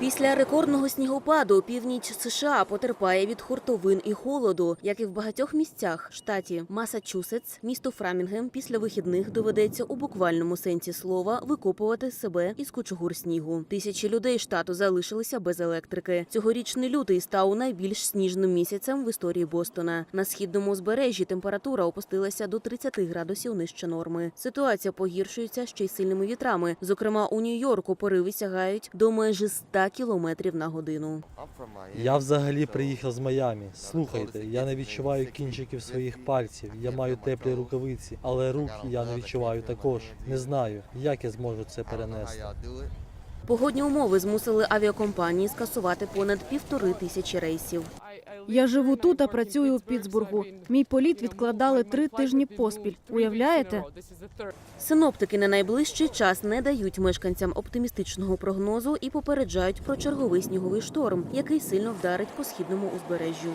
Після рекордного снігопаду північ США потерпає від хуртовин і холоду, як і в багатьох місцях штаті Масачусетс, місто Фрамінгем після вихідних доведеться у буквальному сенсі слова викопувати себе із кучугур снігу. Тисячі людей штату залишилися без електрики. Цьогорічний лютий став найбільш сніжним місяцем в історії Бостона. На східному узбережжі температура опустилася до 30 градусів нижче норми. Ситуація погіршується ще й сильними вітрами. Зокрема, у Нью-Йорку пориви сягають до майже 100 кілометрів на годину. Я взагалі приїхав з Майами. Слухайте, я не відчуваю кінчиків своїх пальців. Я маю теплі рукавиці, але рук я не відчуваю також. Не знаю, як я зможу це перенести. Погодні умови змусили авіакомпанії скасувати понад півтори тисячі рейсів. Я живу тут, та працюю у Пітсбургу. Мій політ відкладали три тижні поспіль. Уявляєте? Синоптики на найближчий час не дають мешканцям оптимістичного прогнозу і попереджають про черговий сніговий шторм, який сильно вдарить по східному узбережжю.